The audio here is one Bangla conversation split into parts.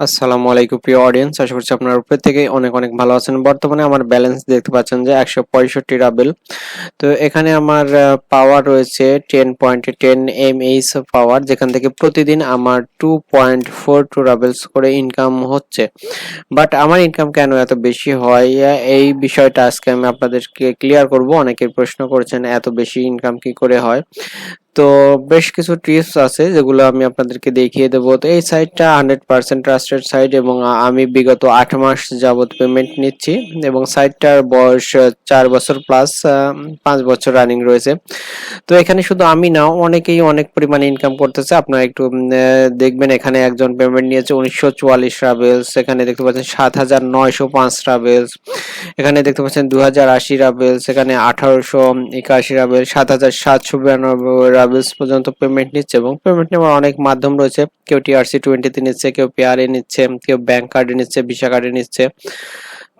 আসসালামু আলাইকুম প্রিয় অডিয়েন্স আশা করছি আপনার থেকে অনেক অনেক ভালো আছেন। বর্তমানে আমার ব্যালেন্স দেখতে পাচ্ছেন যে একশো পঁয়ষট্টি রাবেল তো এখানে আমার পাওয়ার রয়েছে ten point ten M H power যেখান থেকে প্রতিদিন আমার two point four two rubles করে ইনকাম হচ্ছে। বাট আমার ইনকাম কেন এত বেশি হয়? এই বিষয়টা আজকে আমি আপনাদেরকে ক্লিয়ার করব। অনেকে প্রশ্ন করেছেন, এত বেশি ইনকাম কি করে হয়? তো বেশ কিছু টিপস আছে যেগুলো আমি আপনাদেরকে দেখিয়ে দেবো। তো এই সাইটটা হান্ড্রেড পার্সেন্ট ট্রাস্টেড সাইট এবং আমি বিগত আট মাস যাবত পেমেন্ট নিচ্ছি এবং সাইটটার বয়স চার বছর প্লাস পাঁচ বছর রানিং রয়েছে। তো এখানে শুধু আমি না, অনেকেই অনেক পরিমাণে ইনকাম করতেছে। আপনারা একটু দেখবেন এখানে একজন পেমেন্ট নিয়েছে উনিশশো চুয়াল্লিশ ট্রাভেলস এখানে দেখতে পাচ্ছেন সাত হাজার নয়শো পাঁচ ট্রাভেলস এখানে দেখতে পাচ্ছেন দু হাজার আশি রাভেলস এখানে আঠারোশো একাশি রাবেল সাত হাজার সাতশো বিরানব্বই রাবেলস পর্যন্ত পেমেন্ট নিচ্ছে এবং পেমেন্ট নেওয়ার অনেক মাধ্যম রয়েছে। কেউ টিআরসি টোয়েন্টিতে নিচ্ছে, কেউ পেয়ারে নিচ্ছে, কেউ ব্যাংক কার্ডে নিচ্ছে ভিসা কার্ডে নিচ্ছে।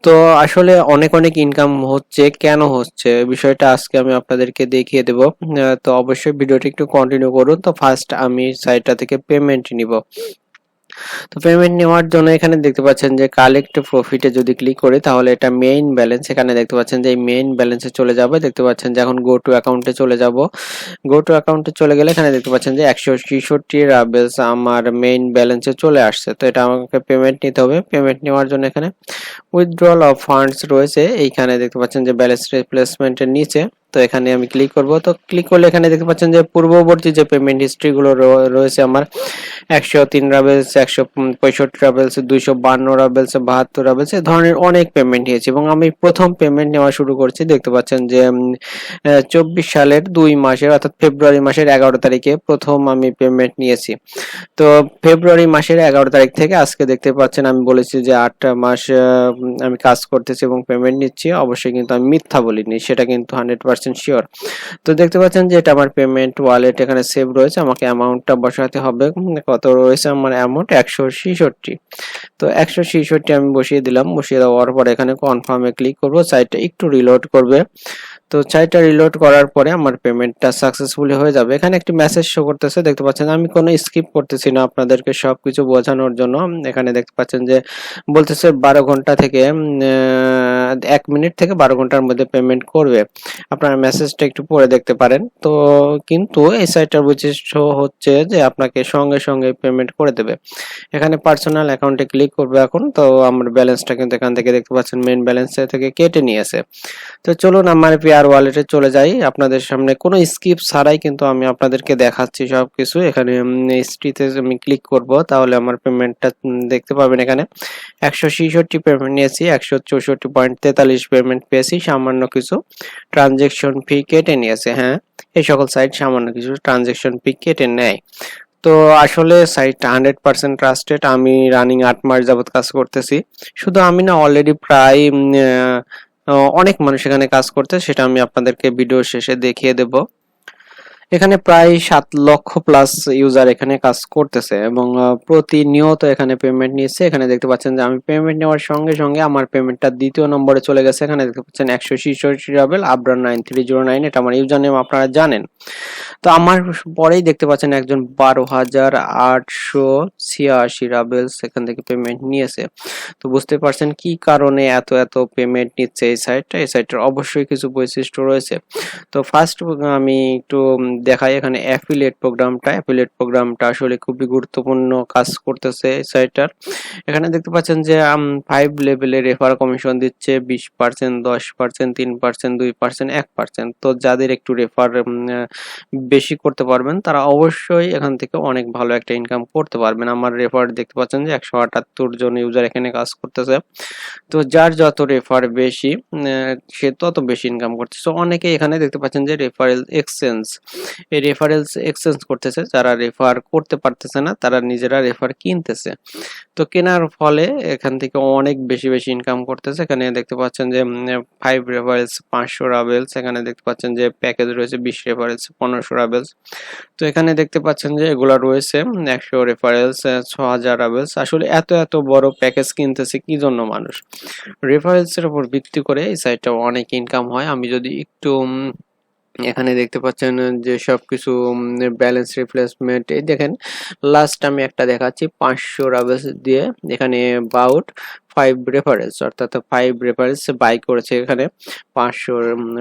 তো আসলে অনেক অনেক ইনকাম হচ্ছে, কেন হচ্ছে? বিষয়টা আজকে আমি আপনাদেরকে দেখিয়ে দেব। তো অবশ্যই ভিডিওটি একটু কন্টিনিউ করুন। তো ফার্স্ট আমি সাইটটা থেকে পেমেন্ট নিব। তো পেমেন্ট নেওয়ার জন্য এখানে দেখতে পাচ্ছেন যে কালেক্ট প্রফিটে যদি ক্লিক করি, তাহলে এটা মেইন ব্যালেন্স এখানে দেখতে পাচ্ছেন যে এই মেইন ব্যালেন্সে চলে যাবে। দেখতে পাচ্ছেন যে এখন গো টু অ্যাকাউন্টে চলে যাব। গো টু অ্যাকাউন্টে চলে গেলে এখানে দেখতে পাচ্ছেন যে একশো ছেষট্টি রাবেলস আমার মেইন ব্যালেন্সে চলে আসছে। তো এটা আমাকে পেমেন্ট নিতে হবে। পেমেন্ট নেওয়ার জন্য এখানে উইথড্রল অফ ফান্ডস রয়েছে। এইখানে দেখতে পাচ্ছেন যে ব্যালেন্স রিপ্লেসমেন্টের নিচে। তো এখানে আমি ক্লিক করব। তো ক্লিক করলে এখানে দেখতে পাচ্ছেন যে পূর্ববর্তী যে পেমেন্ট হিস্ট্রিগুলো রয়েছে আমার, একশো তিন রাবেলস একশো পঁয়ষট্টি রাবেলস দুইশো বান্ন রাবেলস বাহাত্তর রাবেলস এ ধরনের অনেক পেমেন্ট নিয়েছি। এবং আমি প্রথম পেমেন্ট নেওয়া শুরু করছি, দেখতে পাচ্ছেন যে চব্বিশ সালের দুই মাসের, অর্থাৎ ফেব্রুয়ারি মাসের এগারো তারিখে প্রথম আমি পেমেন্ট নিয়েছি। তো ফেব্রুয়ারি মাসের এগারো তারিখ থেকে আজকে দেখতে পাচ্ছেন, আমি বলেছি যে আটটা মাস আমি কাজ করতেছি এবং পেমেন্ট নিচ্ছি। অবশ্যই কিন্তু আমি মিথ্যা বলিনি, সেটা কিন্তু হান্ড্রেড পার্সেন্ট শিওর। তো দেখতে পাচ্ছেন যে এটা আমার পেমেন্ট ওয়ালেট এখানে সেভ রয়েছে। আমাকে অ্যামাউন্টটা বসাতে হবে। কত রয়েছে আমার অ্যামাউন্ট একশো ছেষট্টি। তো একশো ছেষট্টি আমি বসিয়ে দিলাম। বসিয়ে দেওয়ার পর এখানে কনফার্মে ক্লিক করব। সাইটটা একটু রিলোড করবে। তো সাইটটা রিলোড করার পরে আমার পেমেন্টটা সাকসেসফুলি হয়ে যাবে। এখানে একটি মেসেজ শো করতেছে। দেখতে পাচ্ছেন, আমি কোনো স্কিপ করতেছি না আপনাদেরকে সবকিছু বোঝানোর জন্য। এখানে দেখতে পাচ্ছেন যে বলতেছে বারো ঘণ্টা থেকে এক মিনিট থেকে বারো ঘণ্টার মধ্যে পেমেন্ট করবে। আপনারা মেসেজটা একটু পড়ে দেখতে পারেন। তো কিন্তু এই সাইটটার বৈশিষ্ট্য হচ্ছে যে আপনাকে সঙ্গে সঙ্গে পেমেন্ট করে দেবে। এখানে পার্সোনাল অ্যাকাউন্টে ক্লিক করবে এখন। তো আমার ব্যালেন্সটা কিন্তু এখান থেকে দেখতে পাচ্ছেন মেন ব্যালেন্স থেকে কেটে নিয়েছে। তো চলুন আমার পেয়ার ওয়ালেটে চলে যাই। আপনাদের সামনে কোনো স্কিপ ছাড়াই কিন্তু আমি আপনাদেরকে দেখাচ্ছি সব কিছু এখানে হিস্ট্রিতে আমি ক্লিক করব, তাহলে আমার পেমেন্টটা দেখতে পাবেন এখানে। একশো ছেষট্টি পেমেন্ট নিয়েছি, একশো চৌষট্টি পয়েন্ট তেতাল্লিশ পেমেন্ট পেয়েছি, সামান্য কিছু ট্রানজেকশন ফি কেটে নিয়েছে হ্যাঁ? এই সকল সাইট সামান্য কিছু ট্রানজেকশন ফি কেটে নেয়। তো আসলে সাইটটা হান্ড্রেড পার্সেন্ট ট্রাস্টেড আমি রানিং আট মাস যাবৎ কাজ করতেছি। শুধু আমি না অলরেডি প্রায় অনেক মানুষ এখানে কাজ করতে সেটা আমি আপনাদেরকে ভিডিও শেষে দেখিয়ে দেব। এখানে প্রায় সাত লক্ষ প্লাস ইউজার এখানে কাজ করতেছে এবং প্রতিনিয়ত এখানে পেমেন্ট নিচ্ছে। এখানে দেখতে পাচ্ছেন যে আমি পেমেন্ট নেওয়ার সঙ্গে সঙ্গে আমার পেমেন্টটা দ্বিতীয় নম্বরে চলে গেছে। এখানে দেখতে পাচ্ছেন একশো ছিষট্টি রাবেল আবরান নাইন থ্রি জিরো নাইন এটা আমার ইউজার নেম আপনারা জানেন। তো আমার পরেই দেখতে পাচ্ছেন একজন বারো হাজার আটশো ছিয়াশি রাবেলস এখান থেকে পেমেন্ট নিয়েছে। তো বুঝতে পারছেন কি কারণে এত এত পেমেন্ট নিচ্ছে এই সাইটটা এই সাইটটার অবশ্যই কিছু বৈশিষ্ট্য রয়েছে। তো ফার্স্ট আমি একটু দেখাই এখানে অ্যাফিলিয়েট প্রোগ্রামটা অ্যাফিলিয়েট প্রোগ্রামটা আসলে খুবই গুরুত্বপূর্ণ কাজ করতেছে সাইটটার এখানে দেখতে পাচ্ছেন যে ফাইভ লেভেলের রেফার কমিশন দিচ্ছে, বিশ পার্সেন্ট দশ পার্সেন্ট তিন পার্সেন্ট দুই পার্সেন্ট এক পার্সেন্ট তো যাদের একটু রেফার বেশি করতে পারবেন, তারা অবশ্যই এখান থেকে অনেক ভালো একটা ইনকাম করতে পারবেন। আমার রেফার দেখতে পাচ্ছেন যে একশো আটাত্তর জন ইউজার এখানে কাজ করতেছে। তো যার যত রেফার বেশি সে তত বেশি ইনকাম করতেছে অনেকে এখানে দেখতে পাচ্ছেন যে রেফারেল এক্সচেঞ্জ এই রেফারেলস এক্সচেঞ্জ করতেছে। যারা রেফার করতে পারতেছে না, তারা নিজেরা রেফার কিনতেছে। তো কেনার ফলে এখান থেকে অনেক বেশি বেশি ইনকাম করতেছে। এখানে দেখতে পাচ্ছেন যে ফাইভ রেফারেলস পাঁচশো রাবেলস এখানে দেখতে পাচ্ছেন যে প্যাকেজ রয়েছে বিশ রেফারেলস পনেরোশো রাবেলস তো এখানে দেখতে পাচ্ছেন যে, এগুলা রয়েছে একশো রেফারেলস ছ হাজার রাবেলস আসলে এত এত বড় প্যাকেজ কিনতেছে কি জন্য মানুষ? রেফারেলসের উপর ভিত্তি করে এই সাইটটা অনেক ইনকাম হয়। আমি যদি একটু এখানে দেখতে পাচ্ছেন যে সবকিছু ব্যালেন্স রিপ্লেসমেন্ট এই দেখেন লাস্ট আমি একটা দেখাচ্ছি, পাঁচশো রাবেলস দিয়ে এখানে বাউট ফাইভ রেফারেন্স অর্থাৎ ফাইভ রেফারেন্স বাই করেছে এখানে পাঁচশো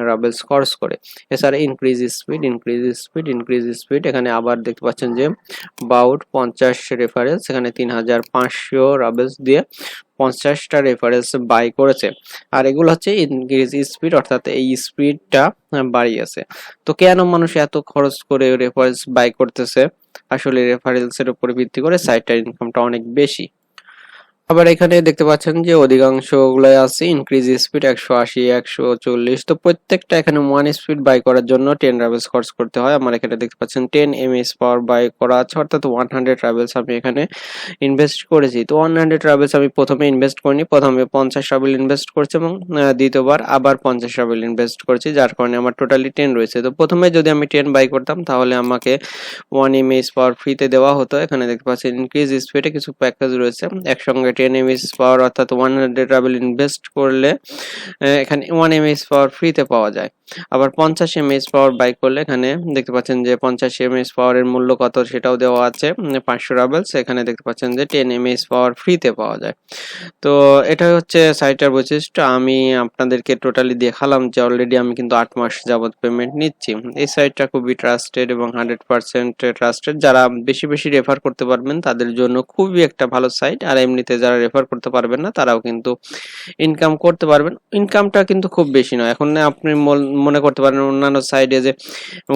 রাবেলস খরচ করে। এছাড়া increase speed increase speed increase speed এখানে আবার দেখতে পাচ্ছেন যে বাউট পঞ্চাশ রেফারেন্স এখানে তিন হাজার পাঁচশো রাবেলস দিয়ে পঞ্চাশটা রেফারেন্স বাই করেছে। আর এগুলো হচ্ছে ইনক্রিজ স্পিড অর্থাৎ এই স্পিডটা বাড়িয়েছে। তো কেন মানুষ এত খরচ করে রেফারেন্স বাই করতেছে? আসলে রেফারেন্সের উপর ভিত্তি করে সাইটটার ইনকামটা অনেক বেশি। আবার এখানে দেখতে পাচ্ছেন যে অধিকাংশ গুলাই আছে ইনক্রিজ স্পিড একশো আশি, একশো চল্লিশ। তো প্রত্যেকটা এখানে ওয়ান স্পিড বাই করার জন্য টেন রাভেলস খরচ করতে হয়। আমার এখানে দেখতে পাচ্ছেন টেন এমএস পাওয়ার বাই করা আছে, অর্থাৎ ওয়ান হান্ড্রেড রাভেলস আমি এখানে ইনভেস্ট করেছি। তো ওয়ান হান্ড্রেড রাভেলস আমি প্রথমে ইনভেস্ট করিনি, প্রথমে পঞ্চাশ রাভেল ইনভেস্ট করেছি এবং দ্বিতীয়বার আবার পঞ্চাশ রাভেল ইনভেস্ট করেছি, যার কারণে আমার টোটালি টেন রয়েছে। তো প্রথমে যদি আমি টেন বাই করতাম, তাহলে আমাকে ওয়ান এমএস পাওয়ার ফ্রিতে দেওয়া হতো। এখানে দেখতে পাচ্ছেন ইনক্রিজ স্পিডে কিছু প্যাকেজ রয়েছে। একসঙ্গে টেন এমএস পাওয়ার অর্থাৎ ওয়ান হান্ড্রেড রাবেল ইনভেস্ট করলে এখানে ওয়ান এমএস পাওয়ার ফ্রিতে পাওয়া যায়। আবার পঞ্চাশ এমএস পাওয়ার বাই করলে এখানে দেখতে পাচ্ছেন যে পঞ্চাশ এমএস পাওয়ারের মূল্য কত সেটাও দেওয়া আছে পাঁচশো রাবেলস এখানে দেখতে পাচ্ছেন যে টেন এমএস পাওয়ার ফ্রিতে পাওয়া যায়। তো এটা হচ্ছে সাইটের বৈশিষ্ট্য। আমি আপনাদেরকে টোটালি দেখালাম যে অলরেডি আমি কিন্তু আট মাস যাবত পেমেন্ট নিচ্ছি। এই সাইটটা খুবই ট্রাস্টেড এবং হান্ড্রেড পার্সেন্ট ট্রাস্টেড যারা বেশি বেশি রেফার করতে পারবেন, তাদের জন্য খুবই একটা ভালো সাইট আর এমনিতে যারা রেফার করতে পারবেন না, তারাও কিন্তু ইনকাম করতে পারবেন। ইনকামটা কিন্তু খুব বেশি নয়। এখন আপনি মনে করতে পারেন অন্যান্য সাইডে যে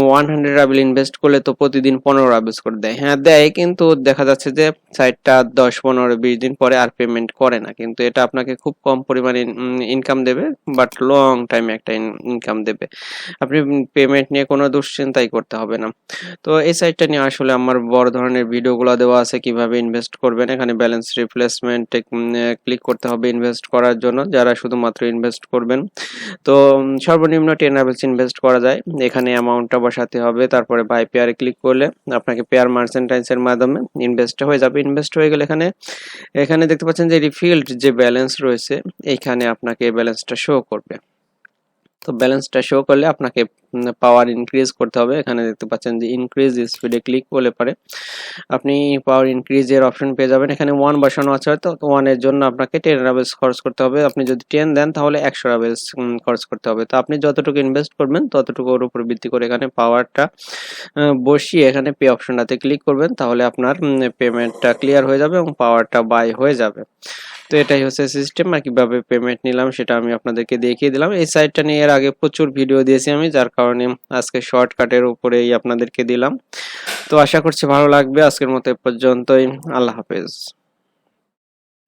ওয়ান হান্ড্রেড রাবেল ইনভেস্ট করলে তো প্রতিদিন পনেরো রাবেলস করে দেয়। হ্যাঁ দেয়, কিন্তু দেখা যাচ্ছে যে সাইটটা দশ, পনেরো, বিশ দিন পরে আর পেমেন্ট করে না। কিন্তু এটা আপনাকে খুব কম পরিমাণে ইনকাম দেবে বাট লং টাইমে একটা ইনকাম দেবে। আপনি পেমেন্ট নিয়ে কোনো দুশ্চিন্তাই করতে হবে না। তো এই সাইটটা নিয়ে আসলে আমার বড় ধরনের ভিডিওগুলো দেওয়া আছে কীভাবে ইনভেস্ট করবেন। এখানে ব্যালেন্স রিপ্লেসমেন্ট ক্লিক করতে হবে ইনভেস্ট করার জন্য, যারা শুধুমাত্র ইনভেস্ট করবেন। তো সর্বনিম্ন টেন অ্যাভেলস ইনভেস্ট করা যায়। এখানে অ্যামাউন্টটা বসাতে হবে, তারপরে বাই পেয়ারে ক্লিক করলে আপনাকে পেয়ার মার্চেন্টাইন্সের মাধ্যমে ইনভেস্ট হয়ে যাবে। ইনভেস্ট হয়ে গেলে এখানে এখানে দেখতে পাচ্ছেন যে রিফিল্ড যে ব্যালেন্স রয়েছে, এইখানে আপনাকে ব্যালেন্সটা শো করবে। তো ব্যালেন্সটা শো করলে আপনাকে পাওয়ার ইনক্রিজ করতে হবে। এখানে দেখতে পাচ্ছেন যে ইনক্রিজ স্পিডে ক্লিক করলে পারে আপনি পাওয়ার ইনক্রিজের অপশন পেয়ে যাবেন। এখানে ওয়ান বসানো আছে হয়তো ওয়ানের জন্য আপনাকে টেন রাবেলস খরচ করতে হবে। আপনি যদি টেন দেন, তাহলে একশো রাবেলস খরচ করতে হবে। তো আপনি যতটুকু ইনভেস্ট করবেন, ততটুকুর উপর ভিত্তি করে এখানে পাওয়ারটা বসিয়ে এখানে পে অপশনটাতে ক্লিক করবেন, তাহলে আপনার পেমেন্টটা ক্লিয়ার হয়ে যাবে এবং পাওয়ারটা বাই হয়ে যাবে। তো এটাই হচ্ছে সিস্টেম আর কীভাবে পেমেন্ট নিলাম সেটা আমি আপনাদেরকে দেখিয়ে দিলাম। এই সাইটটা নিয়ে এর আগে প্রচুর ভিডিও দিয়েছি আমি, যার কারণে আজকে শর্টকাটের উপরেই আপনাদেরকে দিলাম। তো আশা করছি ভালো লাগবে। আজকের মতো এ পর্যন্তই। আল্লাহ হাফেজ।